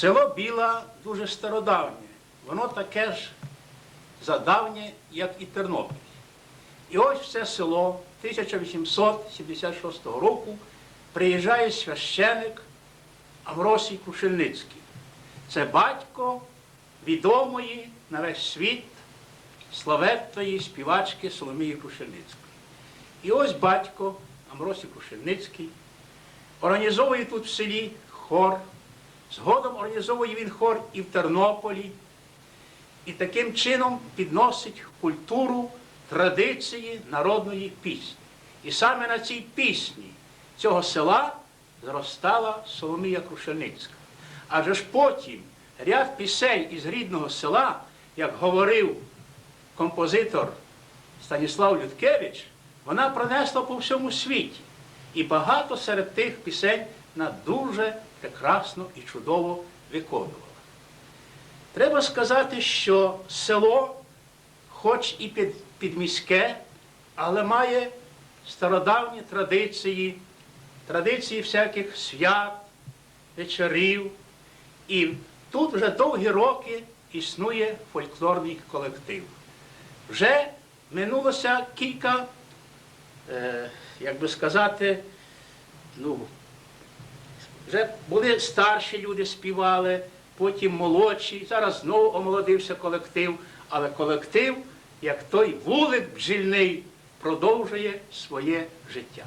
Село Біла дуже стародавнє. Воно таке ж задавнє, як і Тернопіль. І ось це село 1876 року приїжджає священик Амросій Крушельницький. Це батько відомої на весь світ славетної співачки Соломії Крушельницької. І ось батько Амросій Крушельницький організовує тут в селі хор. Згодом організовує він хор і в Тернополі, і таким чином підносить культуру традиції народної пісні. І саме на цій пісні цього села зростала Соломія Крушельницька. Адже ж потім ряд пісень із рідного села, як говорив композитор Станіслав Людкевич, вона пронесла по всьому світі. І багато серед тих пісень вона дуже прекрасно і чудово виконувала. Треба сказати, що село, хоч і під, підміське, але має стародавні традиції, традиції всяких свят, вечорів. І тут вже довгі роки існує фольклорний колектив. Вже минулося кілька, е, як би сказати, ну, вже були старші люди співали, потім молодші, зараз знову омолодився колектив, але колектив, як той вулик бджільний, продовжує своє життя.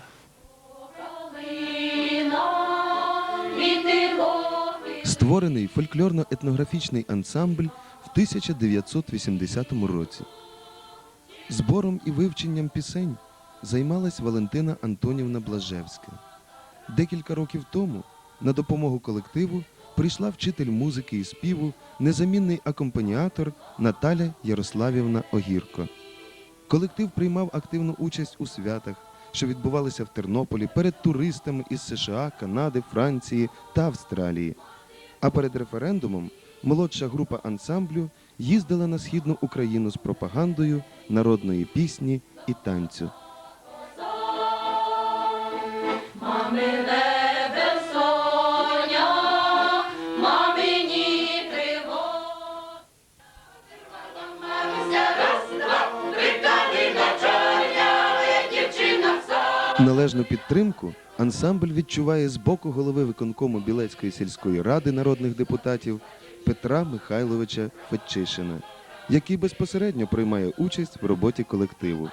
Створений фольклорно-етнографічний ансамбль в 1980 році. Збором і вивченням пісень займалась Валентина Антонівна Блажевська. Декілька років тому на допомогу колективу прийшла вчитель музики і співу, незамінний акомпаніатор Наталя Ярославівна Огірко. Колектив приймав активну участь у святах, що відбувалися в Тернополі перед туристами із США, Канади, Франції та Австралії. А перед референдумом молодша група ансамблю їздила на східну Україну з пропагандою народної пісні і танцю. Належну підтримку ансамбль відчуває з боку голови виконкому Білецької сільської ради народних депутатів Петра Михайловича Фетчишина, який безпосередньо приймає участь в роботі колективу.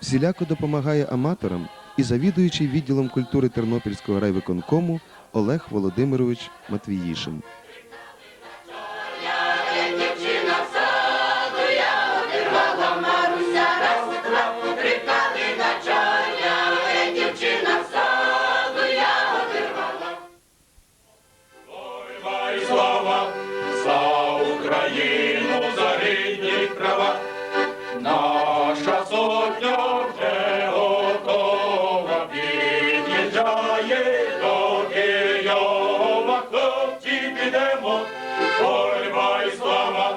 Всіляко допомагає аматорам і завідуючий відділом культури Тернопільського райвиконкому Олег Володимирович Матвіїшин. Слава за Україну, за рідні права. Наша сотня вже готова, під'їжджає до Києва. Хлопці підемо, боротьба і слава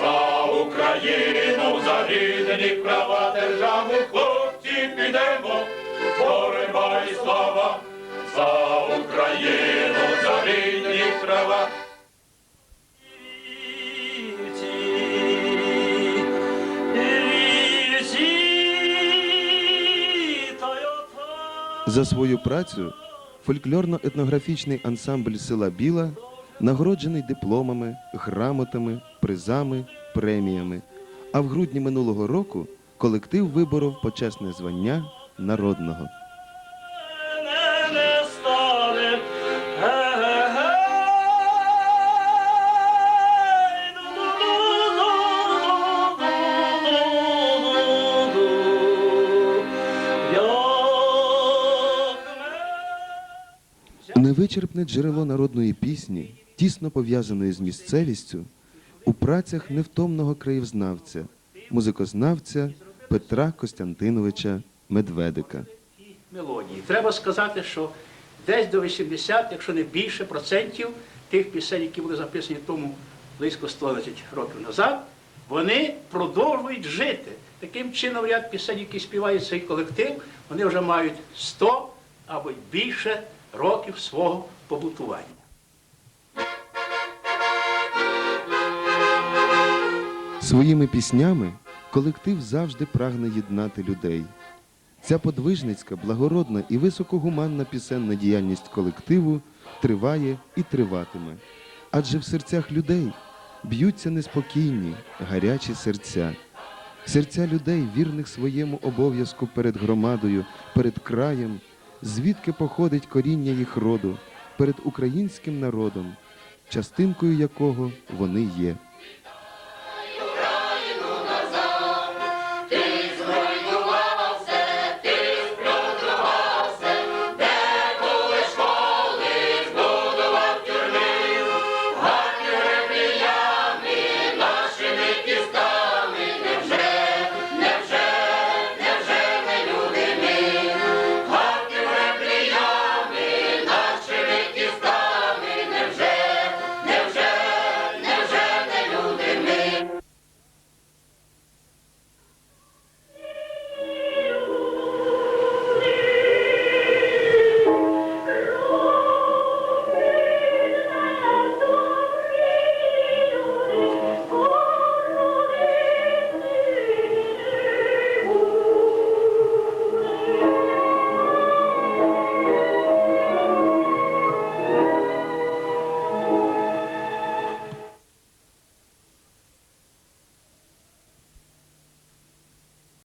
за Україну, за рідні права державу. Хлопці підемо, боротьба і слава за Україну, За свою працю фольклорно-етнографічний ансамбль села Біла нагороджений дипломами, грамотами, призами, преміями. А в грудні минулого року колектив виборов почесне звання народного. Невичерпне джерело народної пісні, тісно пов'язаної з місцевістю, у працях невтомного краєвзнавця, музикознавця Петра Костянтиновича Медведика. мелодії. Треба сказати, що десь до 80, якщо не більше процентів тих пісень, які були записані тому близько 120 років назад, вони продовжують жити. Таким чином, ряд пісень, які співає цей колектив, вони вже мають 100 або більше років свого побутування. Своїми піснями колектив завжди прагне єднати людей. Ця подвижницька, благородна і високогуманна пісенна діяльність колективу триває і триватиме. Адже в серцях людей б'ються неспокійні, гарячі серця, серця людей, вірних своєму обов'язку перед громадою, перед краєм звідки походить коріння їх роду, перед українським народом, частинкою якого вони є.